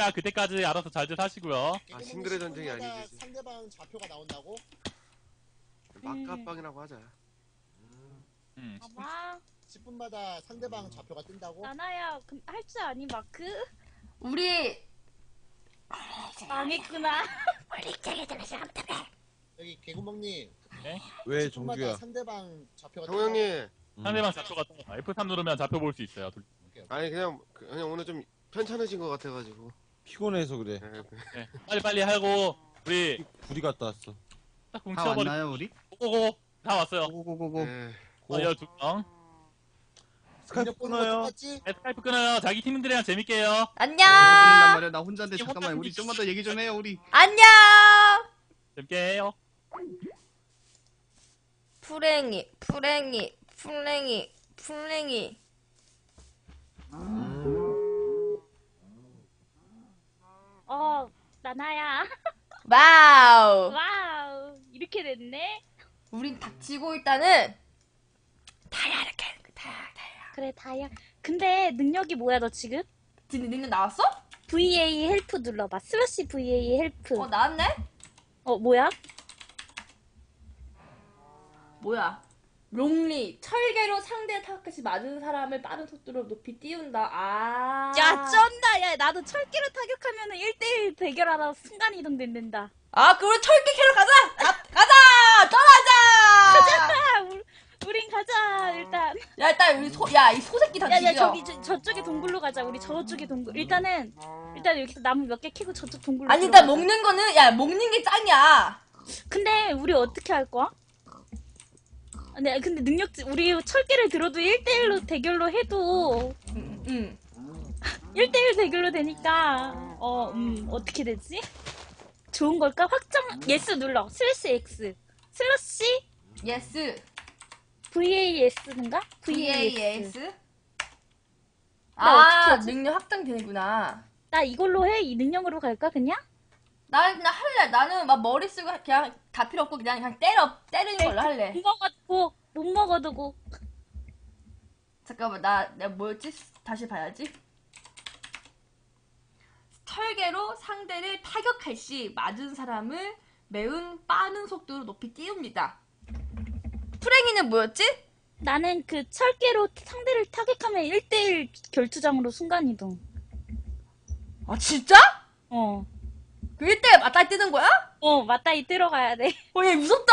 테니까 그때까지 알아서 잘들 하시고요. 아, 신들의 전쟁이 아니지. 상대방 좌표가 나온다고? 막가빵이라고 하자. 음. 봐봐. 10분마다 상대방 좌표가 뜬다고? 나나야 할 줄 아니 마크? 우리 망했구나. 여기 개구멍님 왜 10분마다 정규야? 상대방 좌표가 정우 형님, 상대방 좌표가 떠. F3 누르면 좌표 볼 수 있어요. 둘. 아니 그냥 그냥 오늘 좀 편찮으신 것 같아가지고. 피곤해서 그래. 예, 네. 빨리 빨리 하고 우리 불이 갔다 왔어. 딱 다 뭉쳐버리. 왔나요 우리? 고고고 다 왔어요. 고고고고. 어, 12명. 스카이프 능력 보는 거 끊어요. 네, 스카이프 끊어요. 자기 팀들이랑 재밌게 해요. 안녕. 난 말이야 나 혼자인데 이게 잠깐만 우리 좀만 더 얘기 좀 해요 우리. 안녕. 재밌게 해요. 풀랭이, 풀랭이, 풀랭이, 풀랭이. 어 나나야. 와우. 와우 이렇게 됐네. 우린 닥치고 일단은 다야 이렇게 하는 거야. 다야, 다야. 그래 다야. 근데 능력이 뭐야 너 지금? 지금 능력 나왔어? VA 헬프 눌러봐. 슬러시 VA 헬프. 어 나왔네? 어 뭐야? 뭐야? 롱리 철개로 상대 타겟이 맞은 사람을 빠른 속도로 높이 띄운다. 아. 야 쩐다. 야 나도 철기로 타격하면은 1대1 대결하다 순간 이동 된다. 아 그럼 철개 캐러 가자. 가, 가자. 떠나자. 아, 우, 우린 가자 일단. 야 일단 우리 소, 야 이 소새끼 다 야야 죽여. 저기 저, 저쪽에 동굴로 가자. 우리 저쪽에 동굴. 일단은 일단 여기서 나무 몇 개 캐고 저쪽 동굴로. 아니 일단. 먹는 거는 야 먹는 게 짱이야. 근데 우리 어떻게 할 거야? 근데 근데 능력 우리 철기를 들어도 1대1로 대결로 해도 응. 응. 1대1 대결로 되니까 어, 음, 어떻게 되지? 좋은 걸까? 확정 예스 눌러. 슬래시 X. 슬러시 예스. VAS인가? VAS. 나아 어떻게 하지? 능력 확장되는구나. 나 이걸로 해? 이 능력으로 갈까 그냥? 나는 그냥 할래. 나는 막 머리 쓰고 그냥 다 필요 없고 그냥 그냥 때려 때리는 걸로 할래. 못 먹어도 못 먹어두고 잠깐만 나 내가 뭐였지? 다시 봐야지. 철개로 상대를 타격할 시 맞은 사람을 매운 빠른 속도로 높이 띄웁니다. 프랭이는 뭐였지? 나는 그 철계로 상대를 타격하면 1대1 결투장으로 순간이동. 아 진짜? 어. 그 1대 맞다 뜨는 거야? 어, 맞다이 들어가야 돼. 어, 얘 무섭다.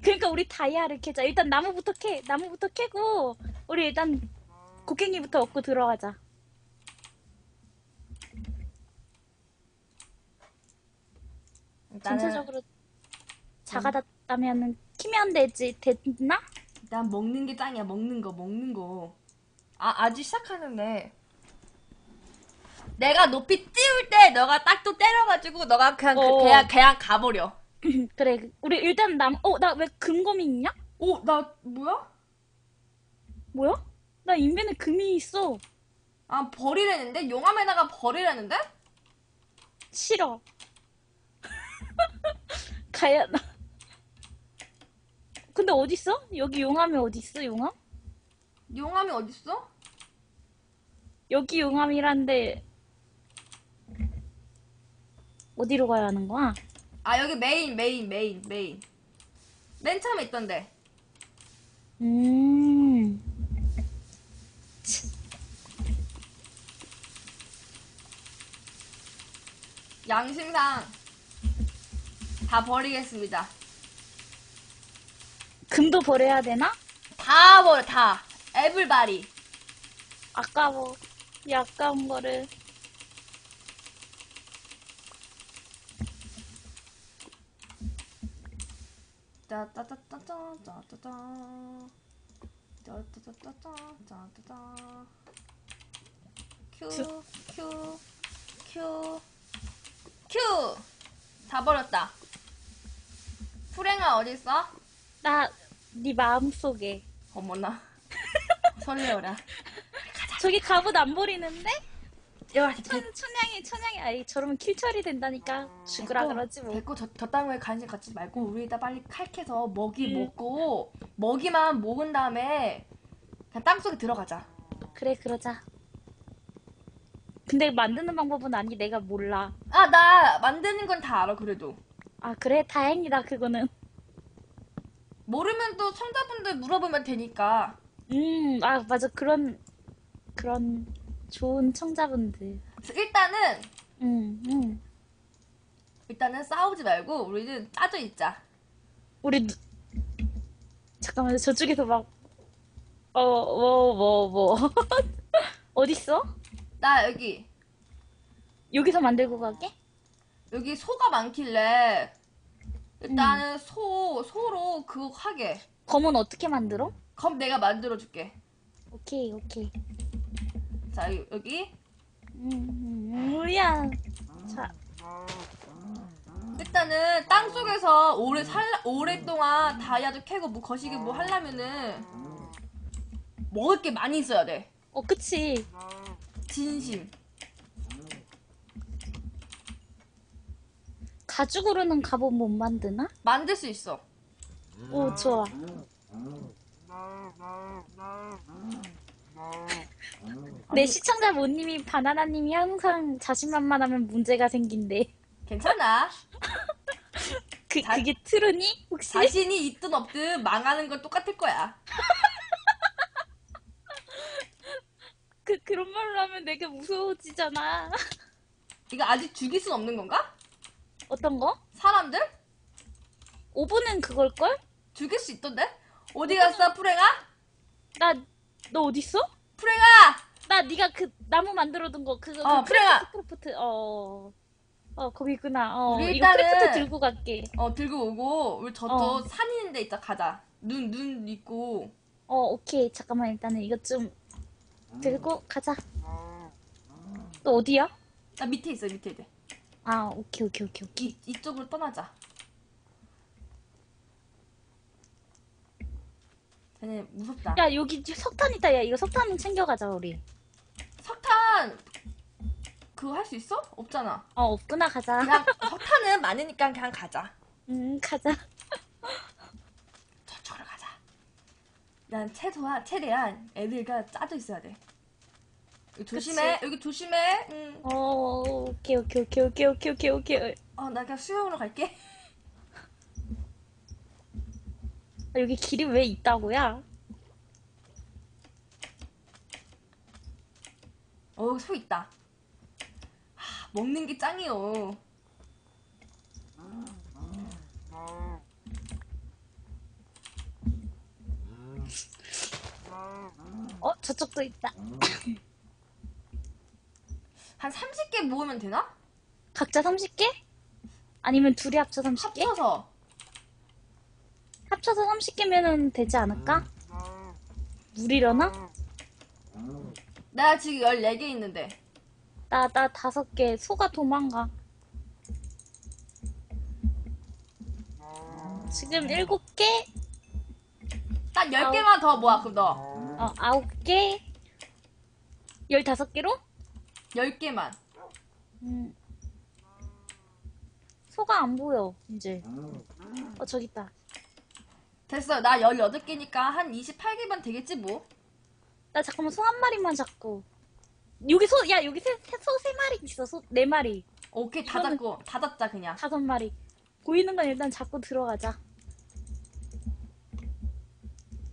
그러니까 우리 다이아를 캐자. 일단 나무부터 캐. 나무부터 캐고 우리 일단 곡괭이부터 얻고 들어가자. 전체적으로 작아졌다면은 키면 되지. 됐나? 난 먹는 게 짱이야. 먹는 거, 먹는 거. 아, 아직 시작하는데. 내가 높이 띄울 때 너가 딱 또 때려가지고 너가 그냥 그, 어. 그냥 그냥 가버려. 그래. 우리 일단 남 어, 나 왜 금검이 있냐? 오, 나 뭐야? 뭐야? 나 인벤에 금이 있어. 아 버리라는데 용암에다가 버리라는데? 싫어. 가야 나. 근데 어디 있어? 여기 용암이 어디 있어? 용암? 용암이 어딨어? 여기 용암이란데 어디로 가야 하는 거야? 아 여기 메인 메인 메인 메인. 맨 처음에 있던데. 음. 양심상 다 버리겠습니다. 금도 버려야 되나? 다 버려 다. 에블바리. 아까워. 이 아까운 거를. 짜짜짜짜짜짜짜짜 짜 짜짜짜짜짜짜짜 큐, 큐, 큐, 큐! 다 버렸다. 프랭아 어딨어? 나 네 마음속에. 어머나. 설레어라. 저기 갑옷 안 버리는데? 야, 천, 천냥이 천냥이 아이 저러면 킬 처리 된다니까 죽으라 그러지 뭐. 됐고 저, 저 따위에 관심 갖지 말고 우리 이따 빨리 칼캐서 먹이 음. 먹고 먹이만 먹은 다음에 그냥 땅속에 들어가자. 그래 그러자. 근데 만드는 방법은 아니 내가 몰라. 아, 나 만드는 건 다 알아, 그래도. 아 그래 다행이다 그거는. 모르면 또 청자분들 물어보면 되니까. 음, 아 맞아 그런 그런 좋은 청자분들. 일단은, 음, 음. 일단은 싸우지 말고, 우리는 짜져 있자. 우리 누... 잠깐만 저쪽에서 막 어, 뭐, 뭐, 뭐. 어딨어? 나 여기, 여기서 만들고 가게? 여기 소가 많길래, 일단은 소, 소로 그거 하게. 검은 어떻게 만들어? 검 내가 만들어 줄게. 오케이, 오케이. 자, 여기. 뭐야. 자, 일단은 땅 속에서 오래 살 오랫동안 다이아도 캐고 뭐 거시기 뭐 하려면은 먹을 게 많이 있어야 돼. 어, 그치. 진심. 가죽으로는 갑옷 못 만드나? 만들 수 있어. 오, 좋아. 내 시청자 모님이 바나나님이 항상 자신만만하면 문제가 생긴대. 괜찮아. 그, 자- 그게 트루니? 혹시? 자신이 있든 없든 망하는 건 똑같을 거야. 그, 그런 말로 하면 내가 무서워지잖아. 이거 아직 죽일 순 없는 건가? 어떤 거? 사람들? 오븐은 그걸걸? 죽일 수 있던데? 어디 갔어, 프랭아? 나, 너 어딨어? 프랭아! 나 네가 그 나무 만들어둔 거 그거 어, 그 프랭아! 크래프트 어. 어 거기 있구나. 어 우리 이거 일단은- 크래프트 들고 갈게. 어, 들고 오고, 우리 저쪽 어. 산 있는 데 있다 가자. 눈, 눈 있고. 어 오케이 잠깐만 일단은 이것 좀 들고 가자. 또 어디야? 나 밑에 있어, 밑에 있대. 아 오케이 오케이 오케이 오케이. 이, 이쪽으로 떠나자. 쟤네 무섭다. 야 여기 석탄 있다. 야 이거 석탄 챙겨가자 우리. 석탄 그거 할 수 있어? 없잖아. 어 없구나 가자. 그냥 석탄은 많으니까 그냥 가자. 음 가자. 저쪽으로 가자. 난 최소한 최대한 애들과 짜져 있어야 돼. 여기 조심해. 그치. 여기 조심해. 응. 어 오케이 오케이 오케이 오케이 오케이 오케이 오케이. 어, 나 그냥 수영으로 갈게. 아, 여기 길이 왜 있다고야? 어, 소 있다. 하, 먹는 게 짱이요. 어 저쪽도 있다. 한 30개 모으면 되나? 각자 30개? 아니면 둘이 합쳐 30개? 합쳐서. 합쳐서 30개면은 되지 않을까? 무리려나? 나 지금 14개 있는데. 나, 나 다섯 개. 소가 도망가. 지금 일곱 개, 딱 10개만 더 모아, 그럼 너. 어, 아홉 개, 열다섯 개로? 10개만. 음. 소가 안 보여, 이제. 어, 저기 있다. 됐어. 나 18개니까 한 28개만 되겠지, 뭐. 나 잠깐만 소 한 마리만 잡고. 여기 소, 야, 여기 소세 마리 있어. 소네 마리. 오케이, 다 이거는- 잡고. 다 잡자, 그냥. 다섯 마리. 보이는 건 일단 잡고 들어가자.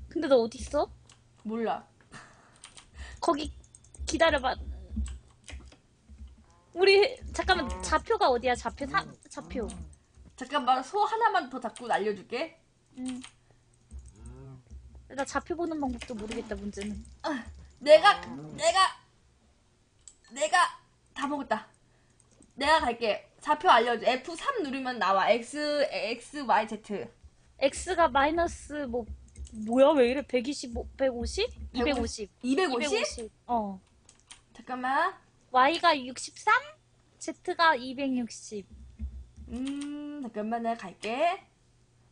근데 너 어디 있어? 몰라. 거기 기다려봐. 우리 잠깐만 좌표가 어디야? 좌표 사, 좌표. 잠깐만, 소 하나만 더 잡고 알려줄게. 응. 나 좌표 보는 방법도 모르겠다 문제는. 내가, 내가, 내가 다 먹었다. 내가 갈게. 좌표 알려줘. F3 누르면 나와. X, X, Y, Z. x가 마이너스 뭐 뭐야 왜 이래? 125, 150? 250. 250? 어. 잠깐만. y가 63, z가 260. 음, 잠깐만, 내가 갈게.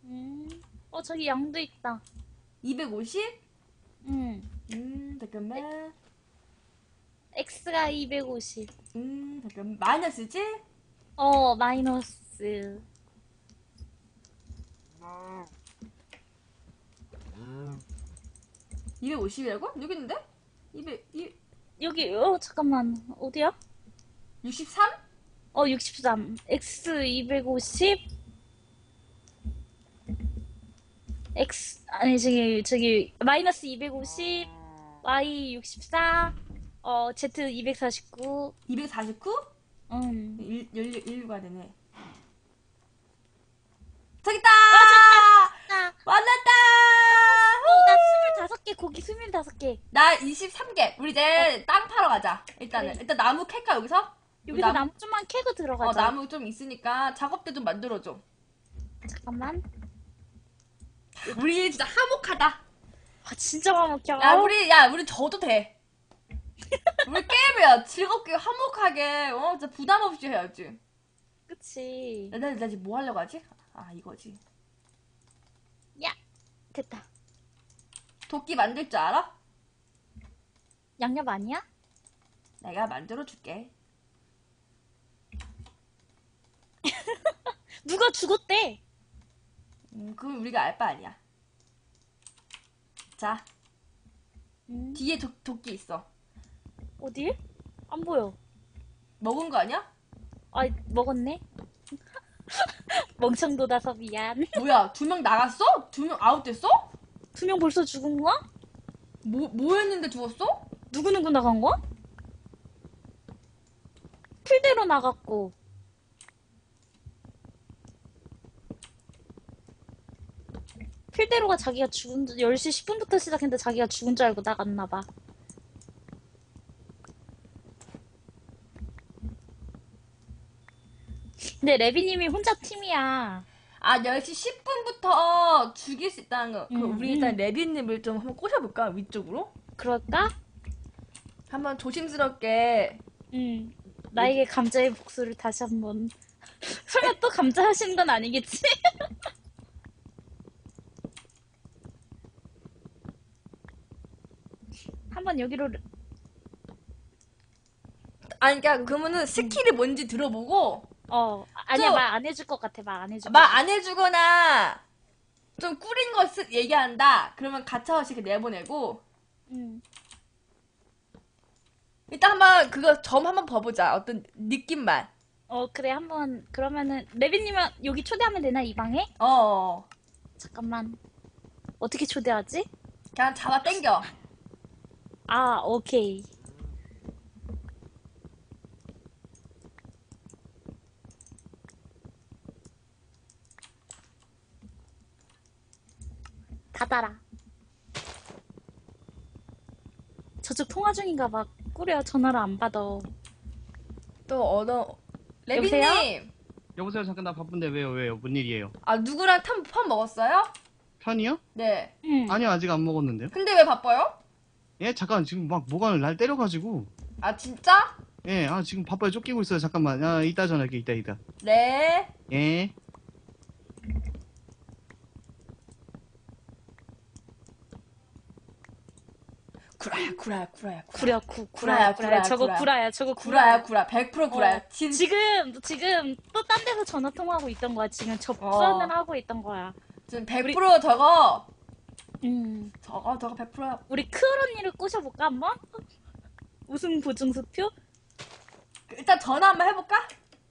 음. 어 저기 양도 있다. 250? 음. 음, 잠깐만. x가 250. 음, 잠깐만. 마이너스지? 어 마이너스. 250이라고? 여기 있는데? 200, 이 여기 어 잠깐만 어디야? 63? 어, 63. X 250. X, 아니, 저기, 저기, 마이너스 250. Y 64. 어, Z 249. 249? 음. 일, 일, 인류가 되네. 저기 있다! 나, 만났다! 나 25개, 고기 25개. 나 23개. 우리 이제 땅 파러 가자. 일단은. 그래. 일단 나무 캘까, 여기서? 여기서 나무- 나무 좀만 캐고 어, 들어가자. 나무 좀 있으니까 작업대 좀 만들어줘. 잠깐만. 우리 진짜 화목하다. 아, 진짜 마먹혀. 야, 우리, 야, 우리 져도 돼. 우리 게임이야. 즐겁게, 화목하게, 어, 진짜 부담 없이 해야지. 그치. 나, 나, 나 지금 뭐 하려고 하지? 아, 이거지. 됐다. 도끼 만들 줄 알아? 양념 아니야? 내가 만들어 줄게. 누가 죽었대? 음, 그건 우리가 알 바 아니야. 자, 음, 뒤에 도, 도끼 있어. 어디? 안 보여. 먹은 거 아니야? 아, 먹었네. 멍청도다서 미안. 뭐야, 두 명 나갔어? 두 명 아웃됐어? 두 명 벌써 죽은 거야? 뭐, 뭐 했는데 죽었어? 누구누구 나간 거야? 필대로 나갔고. 필대로가 자기가 죽은, 줄- 10시 10분부터 시작했는데 자기가 죽은 줄 알고 나갔나 봐. 근데 레비님이 혼자 팀이야. 아, 10시 10분부터 죽일 수 있다는 거. 그럼 음, 우리 일단 음. 레비님을 좀 한번 꼬셔볼까? 위쪽으로? 그럴까? 한번 조심스럽게. 응. 나에게 감자의 복수를 다시 한번. 설마 또 감자 하시는 건 아니겠지? 한번 여기로 아니, 그러니까 그러면은 스킬이 뭔지 들어보고 어 아니야 저- 말 안 해줄 것 같아 말 안 해줄 말. 안 해주거나 좀 꾸린 거 쓰, 얘기한다. 그러면 가차없이 이렇게 내보내고 응. 일단 한번 그거 점 한번 봐보자. 어떤 느낌만. 어 그래 한번 그러면은 레비님은 여기 초대하면 되나 이 방에? 어. 잠깐만 어떻게 초대하지? 그냥 잡아 당겨. 아 오케이 닫아라 저쪽 통화 중인가 봐 꾸려 전화를 안 받아 또 언어. 여보세요? 레비님. 여보세요 잠깐 나 바쁜데 왜요 왜요 뭔 일이에요? 아 누구랑 탐, 판 먹었어요? 편이요? 네. 응. 아니요 아직 안 먹었는데요. 근데 왜 바빠요? 예 잠깐 지금 막 뭐가 날 때려가지고. 아 진짜? 예 아 지금 바빠요 쫓기고 있어요. 잠깐만. 아 이따 전화할게 이따 이따. 네. 예. 구라야 구라야 구라야 구려 구 구라야, 구라야 구라야. 구라야, 저거 구라. 구라야 저거 구라야 구라야. 구라 100% 구라야. 어, 진 지금 지금 또 딴 데서 전화 통화하고 있던 거야. 지금 접선을 어. 하고 있던 거야. 지금 100% 저거 음 저거 저거 100%야. 우리 크을 언니를 꼬셔볼까 한번? 우승 보증수표? 일단 전화 한번 해볼까?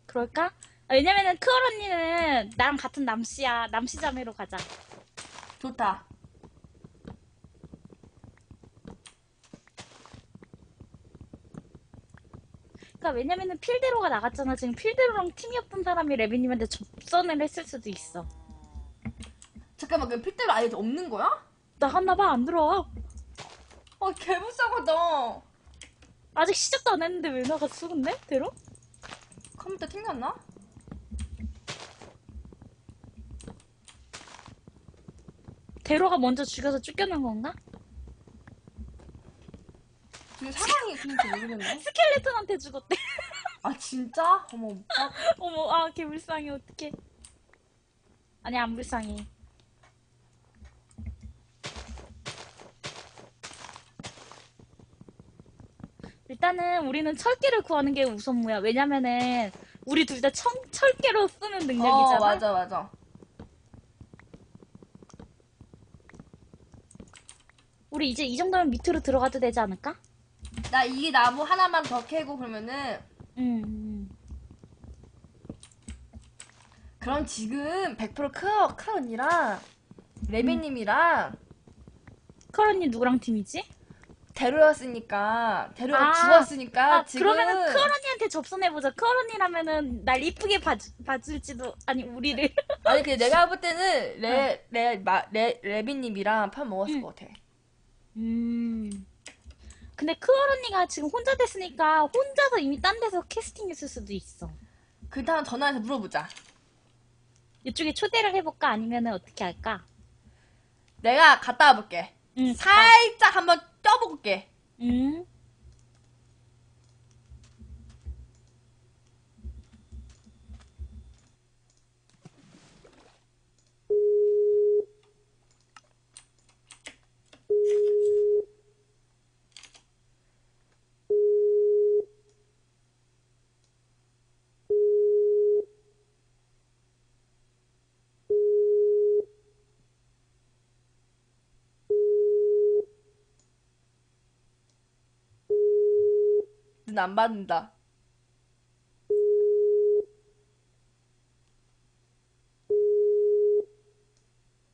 그럴까? 아, 왜냐면은 크을 언니는 나랑 같은 남씨야 남씨 자매로 가자 좋다. 그러니까 왜냐면은 필대로가 나갔잖아 지금 필대로랑 팀이었던 사람이 레비님한테 접선을 했을 수도 있어 잠깐만 그 필대로 아예 없는 거야? 나갔나봐 안 들어와 어 개불쌍하다. 아직 시작도 안 했는데 왜 나갔어 근데? 대로? 컴퓨터 튕겼나? 대로가 먼저 죽여서 쫓겨난 건가? 상황이 그런지 모르겠네. 스켈레톤한테 죽었대 아 진짜? 어머 오빠. 어머 아 개불쌍해 어떡해 아니 안 불쌍해 일단은 우리는 철계를 구하는 게 우선무야 왜냐면은 우리 둘 다 철계로 쓰는 능력이잖아 어 맞아 맞아. 우리 이제 이 정도면 밑으로 들어가도 되지 않을까? 나 이 나무 하나만 더 캐고 그러면은 음. 그럼 지금 100% 크어, 크 언니랑 레비님이랑 커런님 누구랑 팀이지? 데려왔으니까 데려와 아, 주었으니까 아, 지금 그러면은 크어런이한테 접선해보자. 크어런이라면은 날 이쁘게 봐줄지도, 아니, 우리를. 아니 근데 내가 볼 때는 레 레 마 레 레비님이랑 편 먹었을 응. 것 같아. 음. 근데 크어런이가 지금 혼자 됐으니까 혼자서 이미 딴 데서 캐스팅했을 수도 있어. 그 다음 전화해서 물어보자. 이쪽에 초대를 해볼까? 아니면은 어떻게 할까? 내가 갔다 와볼게. 응, 살짝 한번 껴볼게. 응. 눈안 받는다.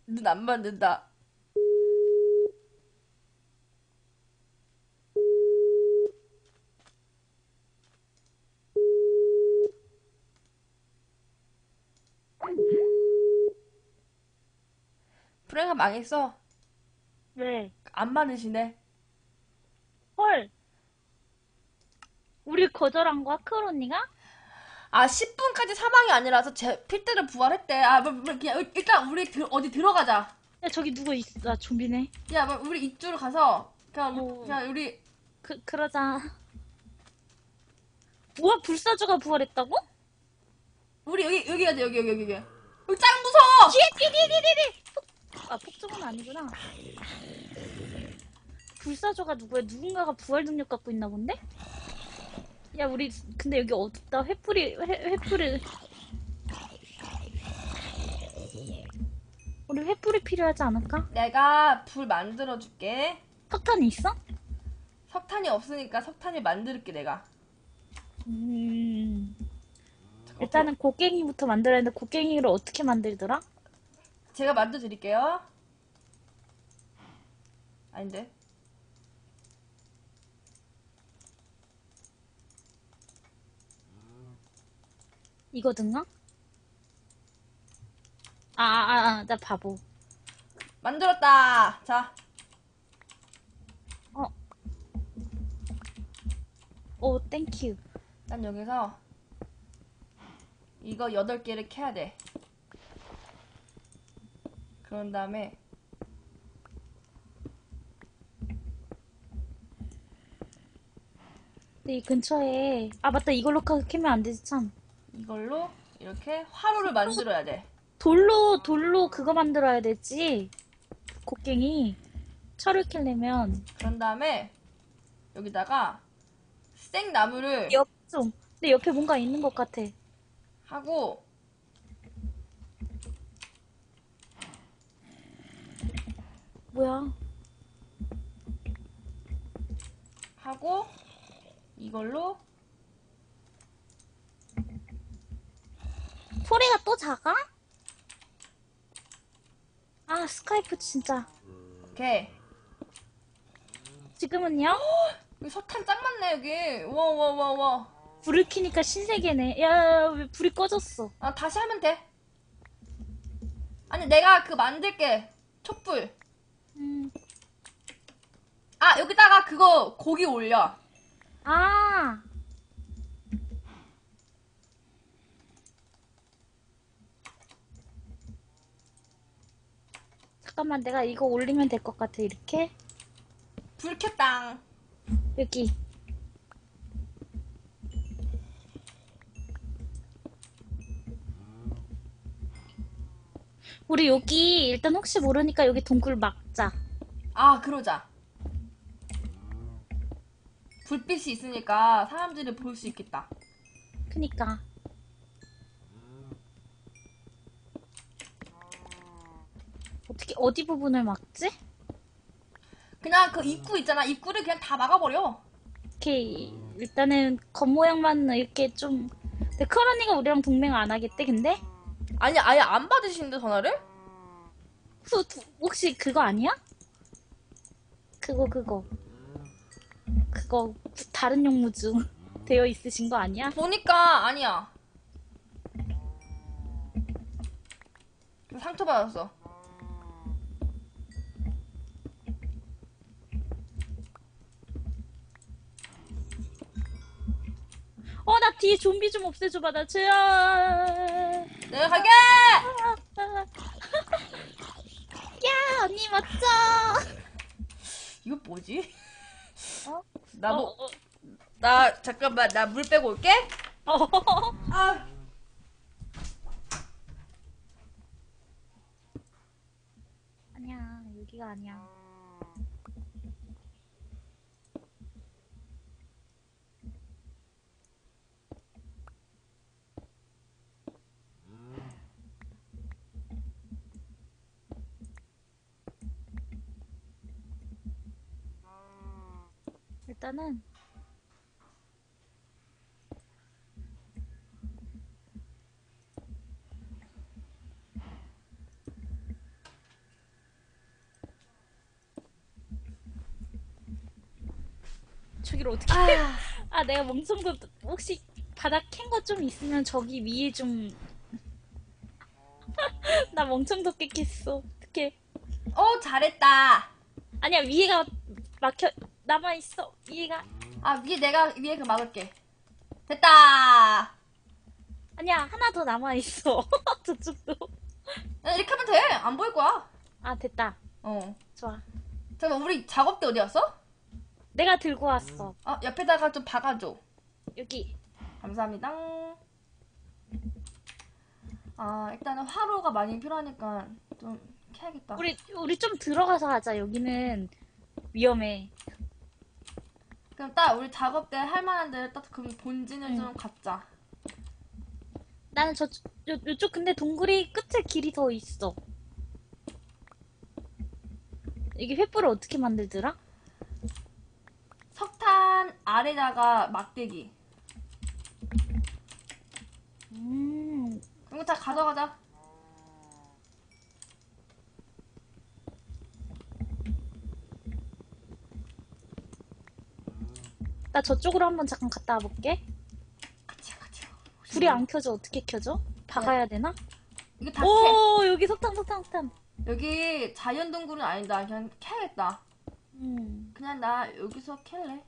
눈 안 받는다. 프랭가 망했어. 왜? 안 받으시네. 헐. 우리 거절한 거야, 크어런이가? 아, 10분까지 사망이 아니라서 제 필대로 부활했대. 아, 뭐, 뭐, 그냥 일- 일단 우리 들- 어디 들어가자. 야, 저기 누구 있어? 아, 좀비네. 야, 뭐, 우리 이쪽으로 가서 그냥, 어. 그냥 우리 그, 그러자. 우와, 불사조가 부활했다고? 우리 여기 여기 가자 여기 여기 여기 여기. 여기 짱 무서워. 뒤에, 뒤에, 뒤에, 뒤에, 뒤에! 폭- 아, 폭정은 아니구나. 불사조가 누구야? 누군가가 부활 능력 갖고 있나 본데? 야, 우리, 근데 여기 어둡다. 횃불이, 횃, 횃불을. 우리 횃불이 필요하지 않을까? 내가 불 만들어 줄게. 석탄이 있어? 석탄이 없으니까 석탄을 만들게 내가. 음. 일단은 곡괭이부터 만들어야 하는데 곡괭이를 어떻게 만들더라? 제가 만들어 드릴게요. 아닌데. 이거든가? 아, 아, 아, 나 바보. 만들었다. 자, 오, 땡큐. 난 여기서 이거 8개를 캐야 돼. 그런 다음에 근데 이 근처에, 아, 맞다. 이걸로 카- 캐면 안 되지, 참. 이걸로 이렇게 화로를 만들어야 돼. 돌로, 돌로 그거 만들어야 되지. 곡괭이. 철을 캐려면. 그런 다음에 여기다가 생나무를 옆 좀. 근데 옆에 뭔가 있는 것 같아. 하고 뭐야? 하고 이걸로 소리가 또 작아? 아, 스카이프 진짜. 이렇게 지금은요? 여기 석탄 짱 많네 여기 와 와 와 와 불을 켜니까 신세계네. 야, 왜 불이 꺼졌어? 아 다시 하면 돼 아니 내가 그 만들게 촛불 음. 아 여기다가 그거 고기 올려 아. 잠깐만, 내가 이거 올리면 될 것 같아, 이렇게. 불 켰당 여기. 우리 여기 일단 혹시 모르니까 여기 동굴 막자. 아 그러자 불빛이 있으니까 사람들이 볼 수 있겠다 그니까. 어디 부분을 막지? 그냥 그 입구 있잖아 입구를 그냥 다 막아버려 오케이. 일단은 겉모양만 이렇게 좀. 근데 큰 언니가 우리랑 동맹 안 하겠대, 근데? 아니 아예 안 받으시는데 전화를? 후, 두- 혹시 그거 아니야? 그거, 그거. 그거, 다른 용무주 되어 있으신 거 아니야? 보니까 아니야. 상처 받았어. 어, 나 뒤에 좀비 좀 없애줘봐, 나 죄야. 내가 갈게. 야, 언니 멋져. 이거 뭐지? 어? 나 뭐, 어, 어, 나 잠깐만 나 물 빼고 올게. 어. 아. 아니야, 여기가 아니야. 일단은 저기를 어떻게 아. 아 내가 멍청도 혹시 바닥 캔 거 좀 있으면 저기 위에 좀 나 멍청도 깼겠어 어떡해 어 잘했다. 아니야 위에가 막혀 남아 있어 위에가 아 위에 내가 위에 그 막을게. 됐다. 아니야 하나 더 남아 있어 저쪽도 야, 이렇게 하면 돼. 안 보일 거야. 아 됐다 어. 좋아 잠깐 우리 작업대 어디 갔어? 내가 들고 왔어 아 옆에다가 좀 박아줘. 여기 감사합니다. 아 일단은 화로가 많이 필요하니까 좀 캐야겠다. 우리 우리 좀 들어가서 하자 여기는 위험해 그럼 딱 우리 작업대 할 만한 데를 딱 그럼 본진을 응. 좀 갖자. 나는 저 요, 요쪽 근데 동굴이 끝에 길이 더 있어 이게 횃불을 어떻게 만들더라? 석탄 아래다가 막대기. 음 이거 다 가져가자. 나 저쪽으로 한번 잠깐 갔다 와볼게. 불이 안 켜져. 어떻게 켜져? 박아야 되나? 이거 다 캐. 오, 여기 석탄, 석탄, 석탄. 여기 자연 동굴은 아니다. 그냥 캐야겠다. 음. 그냥 나 여기서 캘래.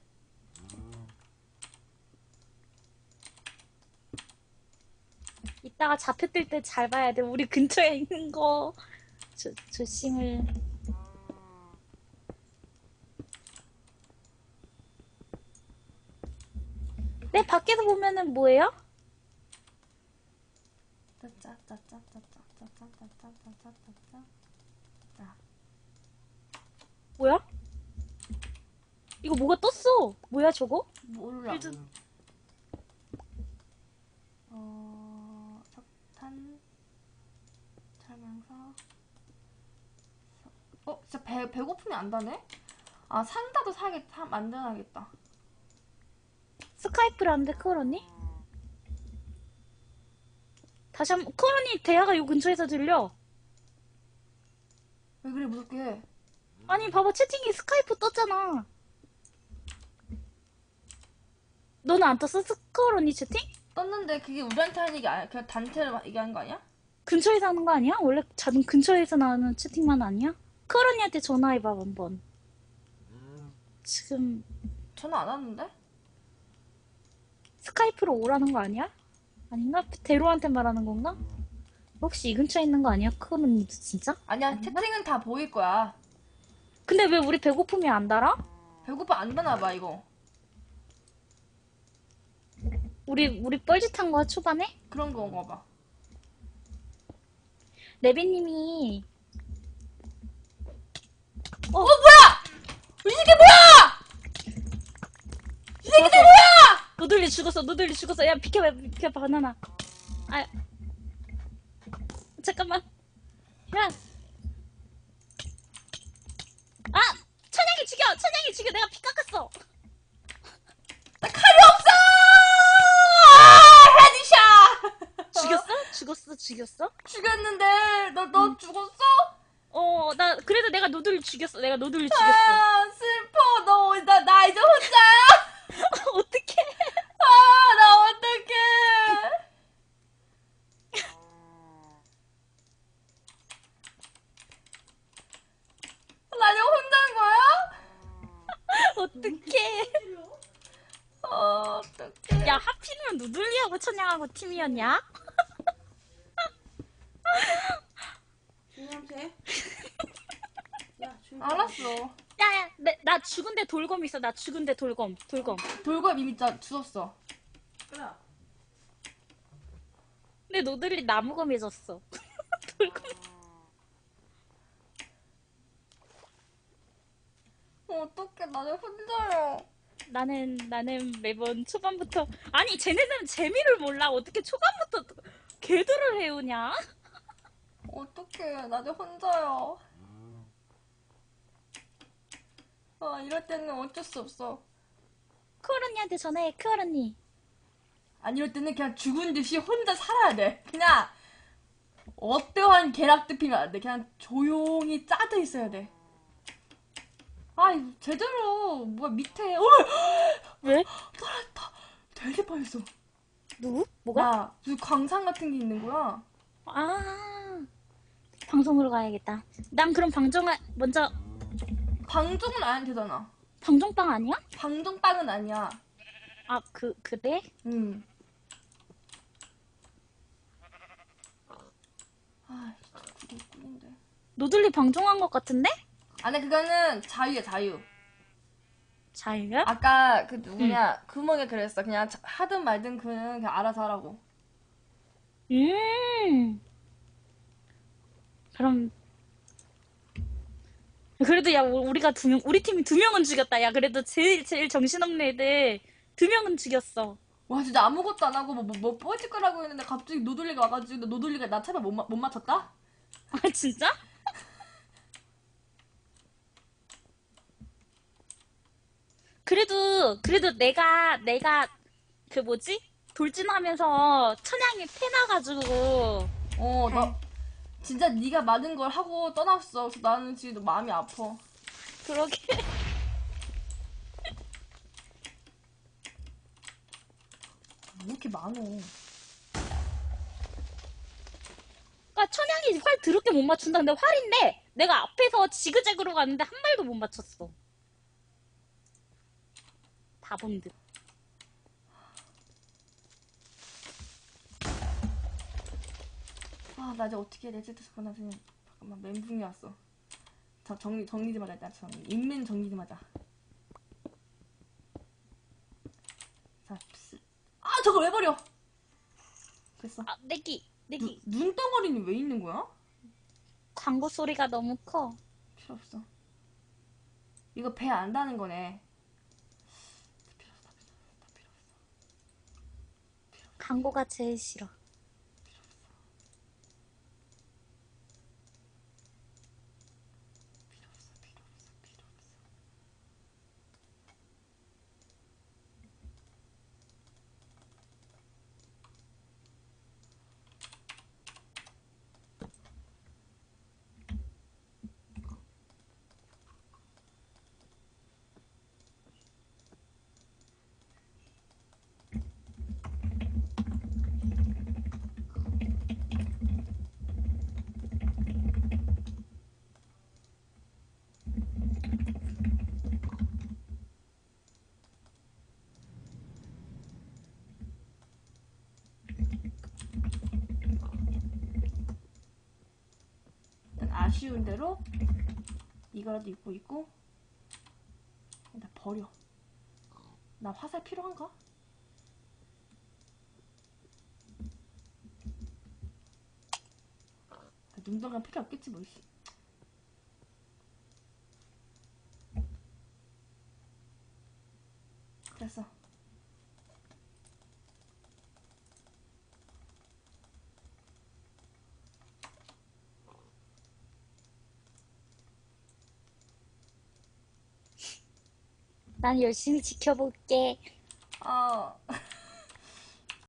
이따가 잡혀 뜰 때 잘 봐야 돼. 우리 근처에 있는 거. 조, 조심을. 밖에서 보면은 뭐예요? 뭐야? 이거 뭐가 떴어? 뭐야 저거? 몰라. 일단... 어 석탄 살면서 어 진짜 배 배고프면 안다네? 아 산다도 사겠 만들어야겠다. 스카이프라는데 크로니? 다시 한번 크로니 대화가 요 근처에서 들려. 왜 그래, 무섭게 해. 아니 봐봐 채팅에 스카이프 떴잖아. 너는 안 떴어 스크로니 채팅? 떴는데 그게 우리한테 하는 얘기 아니야? 그냥 단체를 얘기하는 거 아니야? 근처에서 하는 거 아니야? 원래 자동 근처에서 나오는 채팅만 아니야? 크로니한테 전화해봐 한번. 지금 전화 안 왔는데? 스카이프로 오라는 거 아니야? 아닌가? 대로한테 말하는 건가? 혹시 이 근처에 있는 거 아니야? 크로니도 진짜? 아니야, 채팅은 다 보일 거야. 근데 왜 우리 배고프면 안 달아? 배고파 안 되나 봐, 이거. 우리 우리 뻘짓한 거야 초반에? 그런 건가 봐. 레비님이 어, 뭐야! 이 새끼 뭐야! 이 새끼들 뭐야! 노들리 죽었어 노들리 죽었어 야 비켜봐 비켜봐 바나나 아 잠깐만 야 아! 천양이 죽여! 천양이 죽여! 내가 피 깎았어! 나 칼이 없어! 아! 헤드샷! 죽였어? 죽었어? 죽였어? 죽였는데 너, 너 응. 죽었어? 어, 나 그래도 내가 노들리 죽였어. 내가 노들리 아, 죽였어. 아, 슬퍼. 너, 나, 나 이제 혼자야? 어떡해. 천냥하고 팀이었냐? 알았어. 야, 야, 내, 나 죽은데 돌검 있어. 나 죽은데 돌검. 돌검. 돌고 이미 짜 주웠어. 그래. 근데 노들리 나무검이 졌어. 돌검. 어떡해, 나 이제 혼자야. 나는, 나는 매번 초반부터. 아니, 쟤네들은 재미를 몰라. 어떻게 초반부터 개들을 해오냐? 어떡해, 나 이제 혼자야. 아, 이럴 때는 어쩔 수 없어. 크얼 언니한테 전화해, 크얼 언니. 아니, 이럴 때는 그냥 죽은 듯이 혼자 살아야 돼. 그냥, 어떠한 계략도 필요 안 돼. 그냥 조용히 짜져 있어야 돼. 아, 이거 제대로, 뭐야, 밑에, 어! 왜? 떨어졌다. 되게 빠졌어. 누구? 뭐가? 나, 무슨 광산 같은 게 있는 거야. 아, 방송으로 가야겠다. 난 그럼 방송, 먼저, 방종은 안 되잖아. 방송빵 아니야? 방종빵은 아니야. 아, 그, 그래? 응. 아. 노들리 방송한 것 같은데? 아니, 그거는 자유야, 자유. 자유야? 아까 그 누구냐, 구멍에 그랬어. 그냥 자- 하든 말든 그는 그냥 알아서 하라고. 음. 그럼 그래도 야 우- 우리가 두 명, 우리 팀이 두 명은 죽였다. 야 그래도 제일 제일 정신없는 애들 두 명은 죽였어. 와, 진짜 아무것도 안 하고 뭐, 뭐, 뭐 뻘짓거라고 했는데 갑자기 노돌리가 와가지고 노돌리가 나 차별 못, 마- 못 맞췄다? 아 진짜? 그래도 그래도 내가 내가 그 뭐지 돌진하면서 천양이 패나가지고 어, 나 진짜 네가 많은 걸 하고 떠났어. 그래서 나는 지금 마음이 아파. 그러게. 왜 이렇게 많어? 그러니까 천양이 활 더럽게 못 맞춘다. 근데 활인데 내가 앞에서 지그재그로 갔는데 한 발도 못 맞췄어. 바본 듯. 아, 나 이제 어떻게 해야 되지? 잠깐만, 그냥, 잠깐만, 멘붕이 왔어. 자, 정리, 정리 좀 하자, 일단 정리. 인면 정리 좀 하자. 자, 스- 아, 저걸 왜 버려? 됐어. 아, 내기, 내기. 눈, 눈덩어리는 왜 있는 거야? 광고 소리가 너무 커. 필요 없어. 이거 배 안 다는 거네. 필요 없어, 필요 없어, 필요 없어. 광고가 제일 싫어. 아쉬운 대로 이거라도 입고 있고 일단 버려. 나 화살 필요한가? 눈덩이가 필요 없겠지 뭐. 씨. 됐어. 난 열심히 지켜볼게. 어.